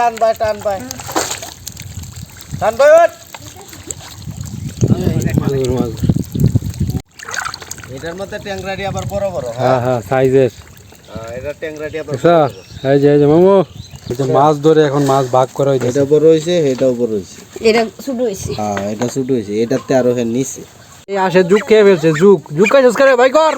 টান ভাই টান ভাই টান ভাই এটার মধ্যে ট্যাংরাটি আবার বড় বড় হ্যাঁ। হ্যাঁ সাইজের। হ্যাঁ, এটা ট্যাংরাটি আবার এই যে এই যে মামু এই মাছ ধরে এখন মাছ ভাগ করা হইতেছে। এটা বড় হয়েছে এটাও বড় হয়েছে এটা শুরু হয়েছে হ্যাঁ এটা ছোট হয়েছে এটাতে আরও হ্যাঁ নিচে। এই আসে যুগ খেয়ে ফেলছে যুগ। যুগ কাজ করে ভাই কর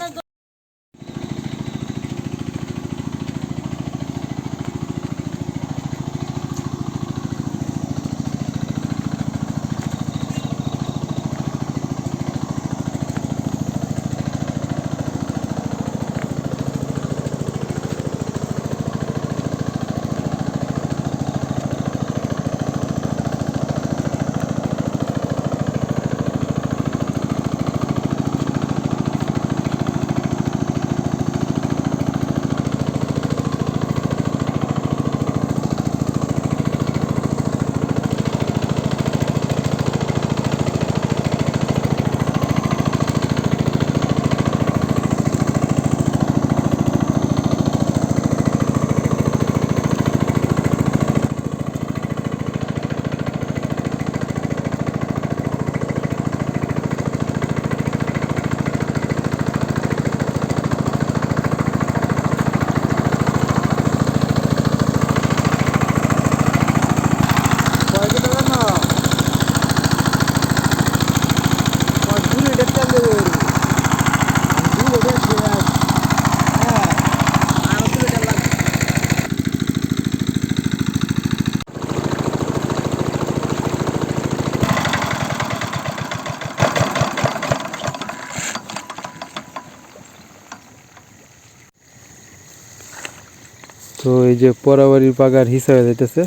তো এই যে পরাবাড়ির পাগার হিসাবে যাইতেছে,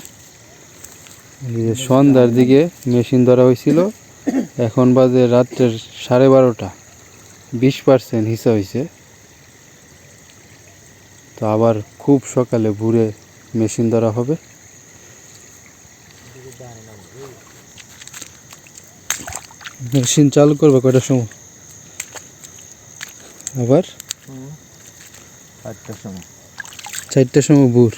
এই যে সন্ধ্যার দিকে মেশিন ধরা হয়েছিল এখন বাজে রাত্রের সাড়ে বারোটা, বিশ পার্সেন্ট হিসা হয়েছে তো আবার খুব সকালে ভোরে মেশিন ধরা হবে। মেশিন চালু করবে কয়টার সময়? আবার? চারটার সময়। চারটার সময় ভোর।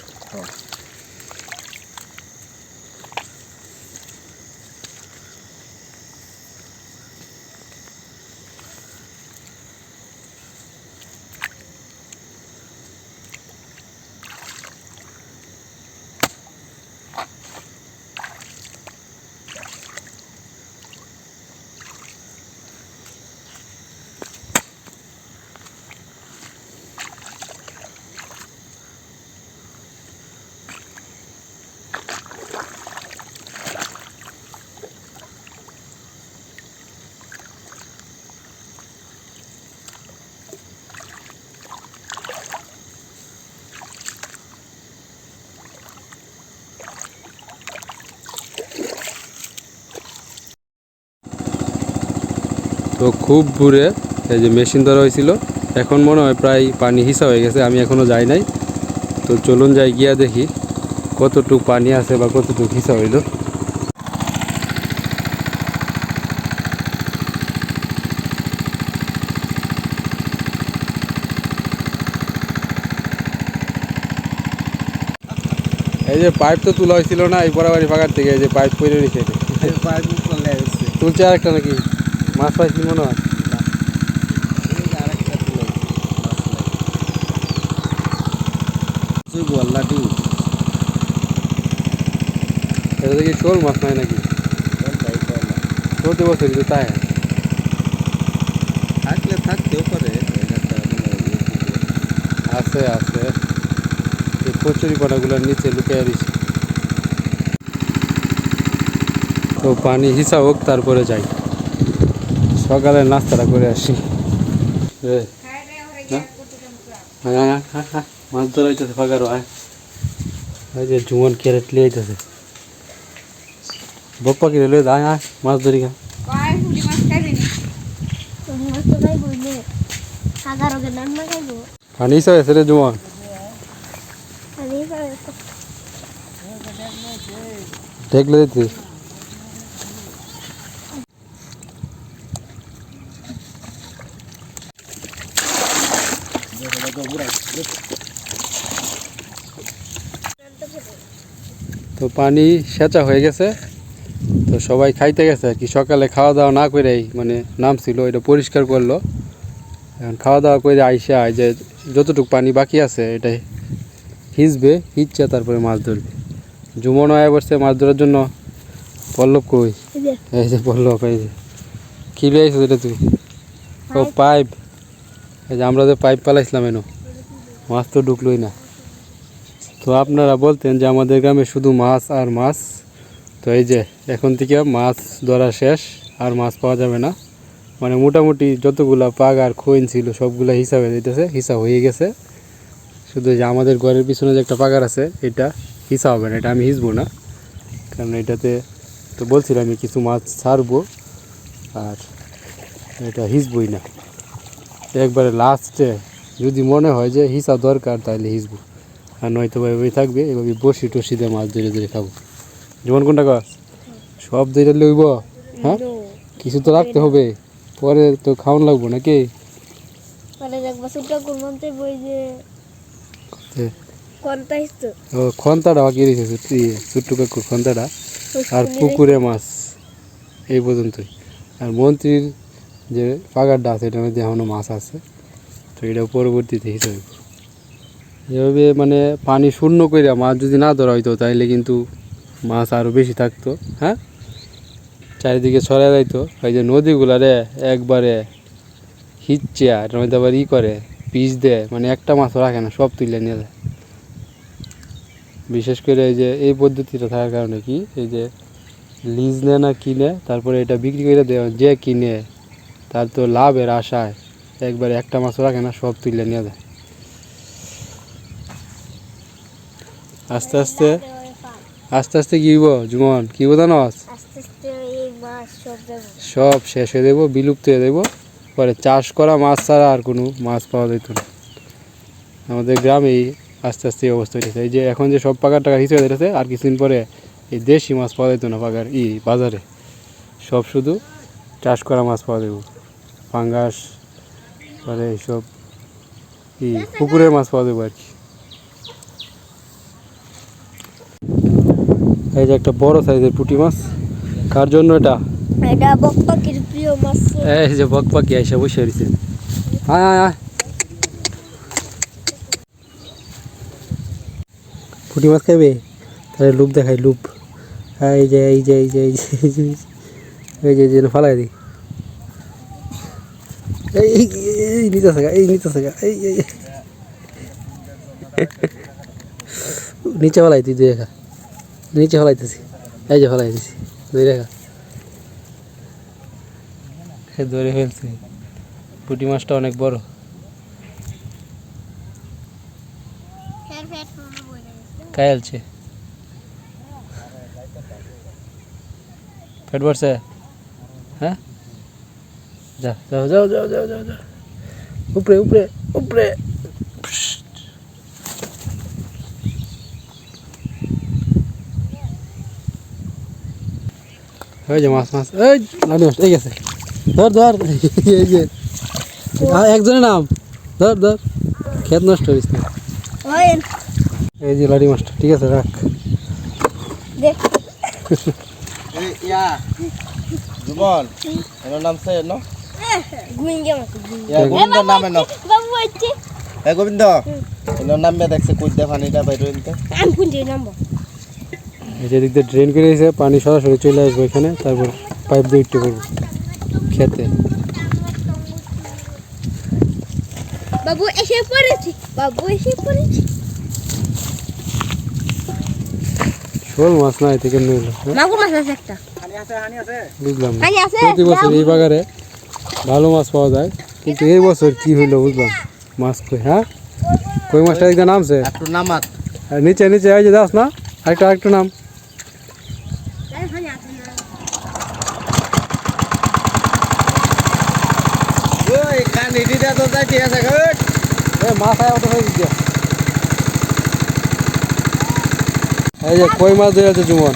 তো খুব ভোরে এই যে মেশিন ধরা হয়েছিল। এখন মনে হয় প্রায় পানি হিসা হয়ে গেছে আমি এখনও যাই নাই। তো চলুন যাই গিয়া দেখি কতটুক পানি আছে বা কতটুক হিসা হইল। এই যে পাইপ তো তোলা হয়েছিল না এই বরাবাড়ি ফাঁকার থেকে এই যে পাইপ। পাইপ উপরে তুলছে আর একটা নাকি? মাছ পাইছি মনে হয়। এটা দেখি শোল মাছ নাই নাকি? চলতে বছর কিন্তু তাই থাকলে থাকতেও পারে আছে আছে। এই কচুরি পানাগুলোর নিচে লুকিয়ে দিছি। তো পানি হিসাব হোক তারপরে যাই। সকালে নাস্তাটা করে আসি। এ, না? আয়, আয়, আয়, আয়, আয়, মাছ ধরা হইতেছে ফাঁকারও আয়। ওই যে জুমন ক্যারেট লিয়ে আইতেছে। বপ্পা কিনে লয়ে আয় আয় মাছ ধরি গা। কয় পুরি মাছ খাইবি নি? মস্ত খাইব নে সাগারকে রান্না খাইব পানি হিসাব আছে রে জুমন। আমি দেখলে দিতে পানি সেচা হয়ে গেছে। তো সবাই খাইতে গেছে। আর কি সকালে খাওয়া দাওয়া না করেই মানে নামছিল এটা পরিষ্কার করল। এখন খাওয়া দাওয়া করে আইসে আয় যে যতটুকু পানি বাকি আছে এটা হিচবে হিচছে তারপরে মাছ ধরবে। জুমন আয় বসছে মাছ ধরার জন্য পল্লব কই? এই যে। পল্লব এই যে। কি লিয়ে আইছিস এটা তুই? ও পাইপ। এই যে আমরা যে পাইপ পালাইছিলাম এনো মাছ তো ঢুকলোই না। তো আপনারা বলতেন যে আমাদের গ্রামে শুধু মাছ আর মাছ। তো এই যে, এখন থেকে মাছ ধরা শেষ, আর মাছ পাওয়া যাবে না। মানে মোটামুটি যতগুলা পাগ আর খৈন ছিল, সবগুলা হিসাবে দিতেছে, হিসাব হয়ে গেছে। শুধু যে আমাদের ঘরের পিছনে যে একটা পাগার আছে, এটা হিসাব হবে না, এটা আমি হিসবো না। কারণ এটাতে তো বলছিলাম আমি, কিছু মাছ ছাড়বো, আর এটা হিসবই না। একবারে লাস্টে যদি মনে হয় যে হিসাব দরকার তাহলে হিসবো। আর নয়তো বা এভাবেই থাকবে এভাবে বসি টসি দিয়ে মাছ ধরে ধরে খাব। যেমন কোনটা গাছ সব ধরে লইব হ্যাঁ? কিছু তো রাখতে হবে পরে তো খাওয়ান লাগবো নাকি? ও খন্তাটা বাকি রেখেছে ছোট্ট কাকুর খন্তাটা আর পুকুরে মাছ এই পর্যন্তই। আর মন্ত্রীর যে পাগারটা আছে এটার মধ্যে এখনও মাছ আছে তো এটা পরবর্তীতে হিসাবে এভাবে মানে পানি শূন্য করে মাছ যদি না ধরা হইতো তাহলে কিন্তু মাছ আরও বেশি থাকতো হ্যাঁ? চারিদিকে ছড়া যাইতো। এই যে নদীগুলারে একবারে হিচ্ছে আর মধ্যে আবার ই করে পিস দেয় মানে একটা মাছও রাখে না, সব তুলে নিয়ে যায়। বিশেষ করে এই যে, এই পদ্ধতিটা থাকার কারণে কি, এই যে লিজ নেয় না কিনে, তারপরে এটা বিক্রি করে দেয়, যে কিনে, তার তো লাভের আশায় একবারে একটা মাছও রাখে না, সব তুলে নিয়ে যায়। আস্তে আস্তে আস্তে আস্তে কি হইব জুমন? কি হইব জানো আস্তে আস্তে এই মাছ সব শেষ হয়ে দেবো বিলুপ্ত হয়ে দেবো পরে চাষ করা মাছ ছাড়া আর কোনো মাছ পাওয়া যেত না। আমাদের গ্রামেই আস্তে আস্তে এই অবস্থা হয়েছে এই যে এখন যে সব পাকার টাকা হিসেবে দিতেছে আর কিছুদিন পরে এই দেশি মাছ পাওয়া যেত না পাকার, ই বাজারে। সব শুধু চাষ করা মাছ পাওয়া যাবে পাঙ্গাস পরে এইসব, ই পুকুরের মাছ পাওয়া যাবে আর কি। এই যে একটা বড় সাইজের পুঁটি মাছ। কার জন্য এটা? এটা বকপাকির প্রিয় মাছ। এই যে বক পাখি এসে বসে রয়েছে আয় আয় আয়। পুঁটি মাছ খাবে তাহলে লুপ দেখাই লুপ। এই যে এই যে এই যে এই যে এই যে এই যে যেন ফালাই দি এই এই এই নিচে থাকা এই নিচে থাকা এই এই এই। নিচে ফেলাই তুই দুই রেখা নিচে ফেলাইতেছি। এই যে ফেলাই দিছি দুই রেখা। ধরে ফেলছে। পুটি মাছটা অনেক বড়। কায়ালছে পেট ভরছে? হ্যাঁ? যা যাও যাও যাও যাও যাও যাও উপরে উপরে উপরে। ওই যে মাছ মাছ এই লাডি মাছ এই গেছে। ধর ধর এই যে। একজনের নাম ধর ধর। খেত নষ্ট না। এই যে লাডি মাছটা ঠিক আছে রাখ। দেখ এই এর নাম সে ন? গোবিন্দ এর নামে দেখছে কই দে পানিটা বাইরে আমি কোনটি নাম্বার এই যে দিক দিয়ে ড্রেন করে দিয়েছে পানি সরাসরি চলে আসবে এখানে তারপর পাইপ দিয়ে উঠতে করব খেতে। বাবু এসে পড়েছি বাবু এসে পড়েছি। শোল মাছ না এতে কেমনি হলো? মাগুর মাছ আছে একটা। বুঝলাম প্রতি বছর এই বাগারে ভালো মাছ পাওয়া যায় কিন্তু এই বছর কি হইল বুঝলাম। মাছ কই হ্যাঁ? কই মাছটা একদম নামছে? একটু নামাত। নিচে নিচে এই যে যাস না আরেকটা আরেকটা নাম হানি আছে না ওই কানি দিদা তো যাই ঠিক আছে গট আয় ওটা হয়ে গিয়ে এই যে কই মাছ ধরেছে জুমন?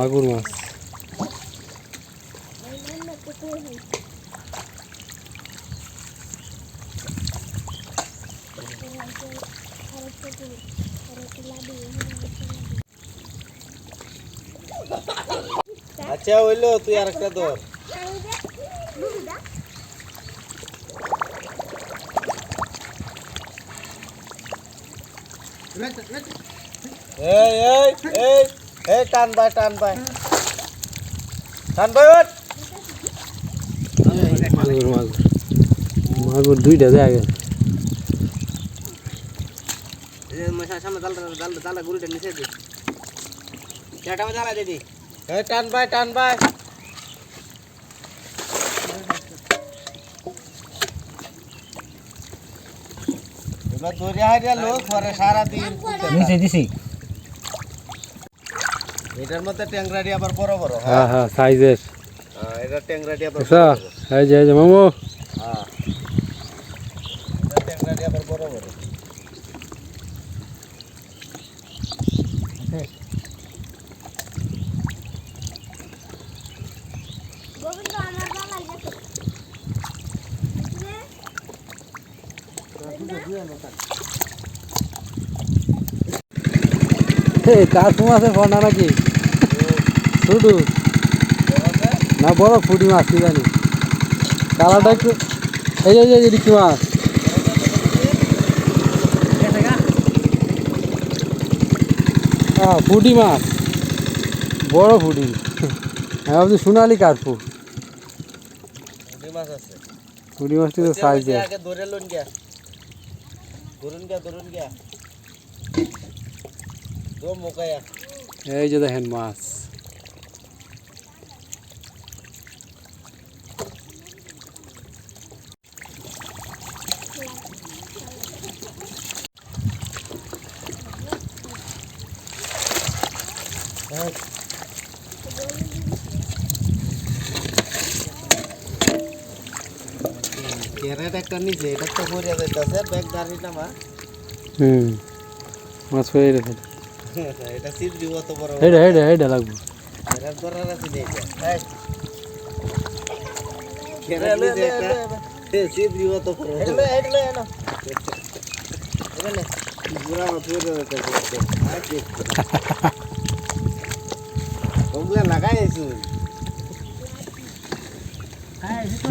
মাগুর মাছ। আচ্ছা হইল তুই আরেকটা ধর। এই এই এই। এই টান বাই টান বাই টান ওঠ। মাগুর মাগুর মাগুর দুইটা দেয়া এই টান বাই টান এবার ধরে হারিয়া লোক নিচে দিছি। এটার মধ্যে ট্যাংরাডি আবার বড় বড় হ্যাঁ? হ্যাঁ সাইজের। হ্যাঁ, এটা ট্যাংরাডি আবার এই যে এই যে মামু। হ্যাঁ এটা ট্যাংরাডি আবার বড় বড়। মাছের ফোন নাকি? শুধু? না বড় ফুটি মাছ কি জানি। কালারটা একটু এই যে এই কি মাছ। হ্যাঁ ফুটি মাছ। বড় ফুটি। আমি ভাবছি সোনালি কার্পু। পুঁটি ফুটি মাছটি তো সাইজ ধরে লুন গিয়া। ধরুন গিয়া ধরুন গিয়া। এই যে দেখেন মাছ। ক্যারেট একটা নিচে এটা তো পড়ে যাইতাছে ব্যাগ দাঁড়িয়ে মা হুম মাছ হয়ে গেছে এটা সিট দিব তো বড় হেডে হেডে হেডে লাগবো ক্যারেট ধরার আছে নে এটা ক্যারেট নিচে একটা সিট দিব তো বড় হেডলে হেডলে এনো এখানে পুরা মাছ পড়ে যাইতাছে আজকে ওগুলা লাগাইছো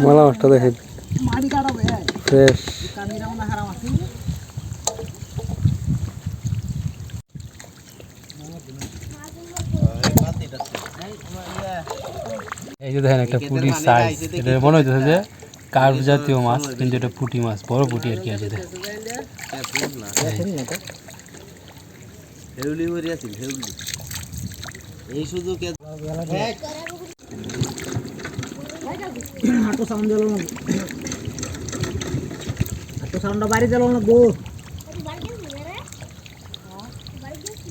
মালা মাছটা দেখেন ফ্রেশ। এই যে দেখেন একটা পুটির সাইজ এটা মনে হইতেছে যে কার্ভ জাতীয় মাছ কিন্তু এটা পুঁটি মাছ বড় পুঁটি আর কি আছে দেখেন। এই শুধু কে হাঁটু সাউন্ড দিল না। হাঁটু সাউন্ড বাড়ি দিল না গো বাড়ি গেছি রে বাড়ি গেছি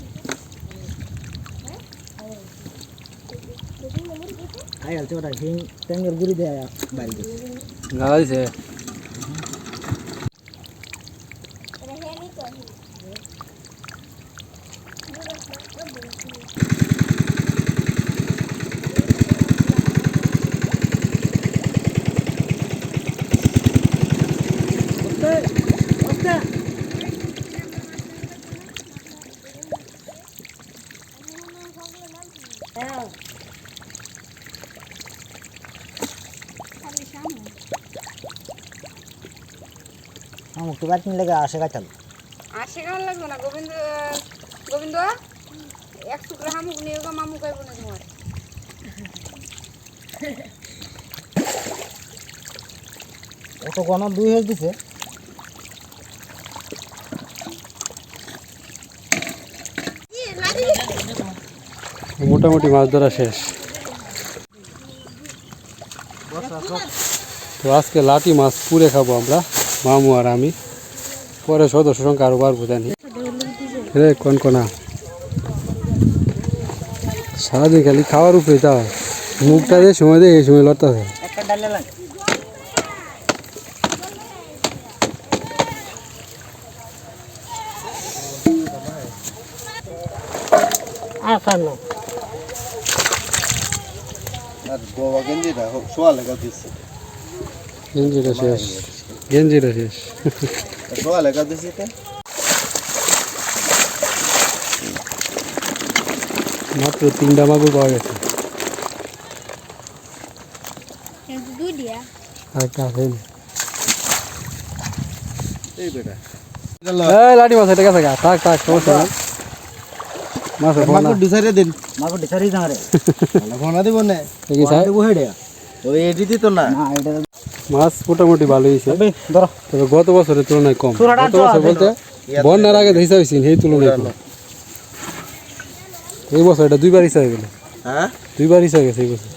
আই হালতে ওটা হিং ট্যাঙ্গের গুড়ি দেয় বাড়ি গেছি লাগা দিছে আমার তো বাড়ি লেগে আসে গাছাল আর শেখানো লাগবে না গোবিন্দ গোবিন্দ এক টুকরা হামুক নিয়ে গো মামু কাইব না তোমার। অত গণ দুই হয়ে দিছে। মোটামুটি মাছ ধরা শেষ। তো আজকে লাটি মাছ পুড়ে খাব আমরা মামু আর আমি। পরে সদস্য সংখ্যা আরও বাড়বো জানি। রে কোন কোনা? সারাদিন খালি খাওয়ার উপরে তা মুখটা যে সময় দিয়ে এই সময় একটা ডালে লাগে। আর গেঞ্জিটা সোয়া দিচ্ছি গেঞ্জিটা শেষ। গেঞ্জিটা শেষ। লেখা দিচ্ছি তো মাত্র তিনটা মাগুর পাওয়া গেছে। আছে। এই যে। বেটা। এই লাঠি মাছ এটা গা। থাক থাক সমস্যা ফোন মাকুর দিন। মাকে ডিসারি জামারে ফোনা দিব না। ওই এডিটি তো না। না এটা মাছ মোটামুটি ভালো হয়েছে। তবে গত বছরের তুলনায় কম। গত বছর বলতে বন্যার আগে হিসাব হয়েছে সেই তুলনায় কম। এই বছর এটা দুইবার হিসাব গেল। হ্যাঁ? দুইবার হিসাব গেছে এই বছর।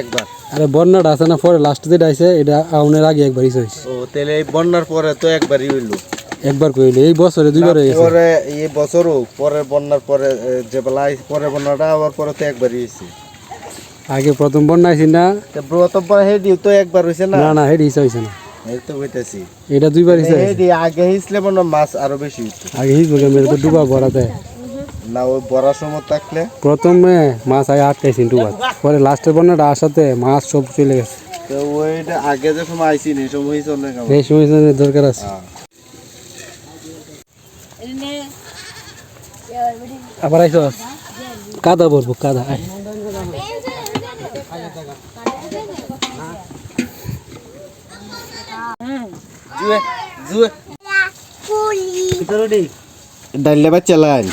একবার। আরে বন্যাটা আছে না পরে লাস্ট যেটা আইছে এটা আউনের আগে একবার হিসাব হয়েছে। ও তাহলে এই বন্যার পরে তো একবারই হইল। একবার কইলে এই বছরে দুইবার হয়ে গেছে। পরে এই বছরও পরে বন্যার পরে যে বেলা পরে বন্যাটা আবার পরে তো একবারই হয়েছে। আগে প্রথম বন্যা আইছি না? তো ব্রত হেডি তো একবার হয়েছে না? না না হেডি হিসাব হয়েছে না। তো হইতেছি। এটা দুইবার হেডি আগে হিসলে মনে মাছ আরও বেশি হইতো। আগে হিসবে মেরে তো ডুবা ভরা দেয়। না ওই বড়ার সময় থাকলে? প্রথমে মাছ আগে আটকাইছি ডুবা পরে লাস্টের বন্যাটা আসাতে মাছ সব চলে গেছে। তো ওইটা আগে যে সময় অনেক এই সময় দরকার আছে। হ্যাঁ। আবার আইসো। কাদা বলব কাদা আয়। জুয়ে জুয়ে। ডাইলে বা চালান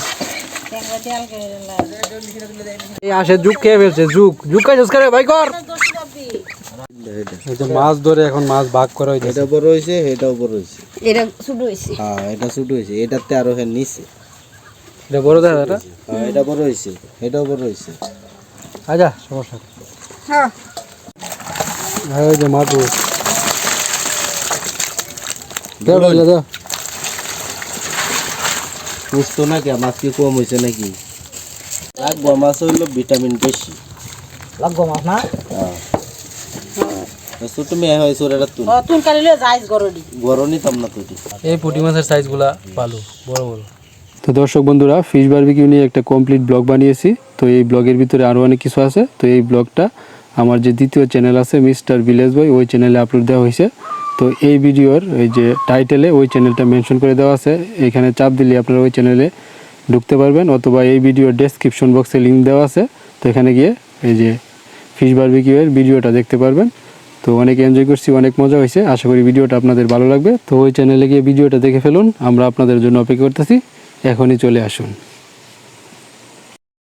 এই আসে যুগ খেয়ে ফেলছে খাইছিস করে ভাই কর। এই যে মাছ ধরে এখন মাছ ভাগ করা হইতেছে। এটা বড় হয়েছে এটাও বড় হয়েছে এটা শুরু হয়েছে হ্যাঁ এটা ছোট হয়েছে এটাতে আরও হ্যাঁ নিচে। এটা বড় দেখা এটা। হ্যাঁ এটা বড় হয়েছে এটাও বড় হয়েছে আজা সমস্যা। হ্যাঁ। আর ওই যে মাগুর দেও ঢেলে দাও বুঝতো না কি মাছ কি কম হয়েছে নাকি? লাগবো মাছ হইল ভিটামিন বেশি। লাগবো মাছ না? হ্যাঁ। ছোট মেয়ে হয়েছে ওরা তুল তুই কালিলে যাইস গরডি। গরম নিতাম না তুই। এই পুঁটি মাছের সাইজগুলা ভালো বড় বড়। তো দর্শক বন্ধুরা ফিশ বারবিকিউ নিয়ে একটা কমপ্লিট ব্লগ বানিয়েছি। তো এই ব্লগের ভিতরে আরও অনেক কিছু আছে। তো এই ব্লগটা আমার যে দ্বিতীয় চ্যানেল আছে মিস্টার ভিলেজ বয় ওই চ্যানেলে আপলোড দেওয়া হয়েছে। তো এই ভিডিওর এই যে টাইটেলে ওই চ্যানেলটা মেনশন করে দেওয়া আছে। এখানে চাপ দিলে আপনারা ওই চ্যানেলে ঢুকতে পারবেন অথবা এই ভিডিওর ডেসক্রিপশন বক্সে লিঙ্ক দেওয়া আছে। তো এখানে গিয়ে এই যে ফিশ বারবিকিউয়ের ভিডিওটা দেখতে পারবেন। তো অনেক এনজয় করছি, অনেক মজা হয়েছে। আশা করি ভিডিওটা আপনাদের ভালো লাগবে। তো ওই চ্যানেলে গিয়ে ভিডিওটা দেখে ফেলুন। আমরা আপনাদের জন্য অপেক্ষা করতেছি। এখনই চলে আসুন।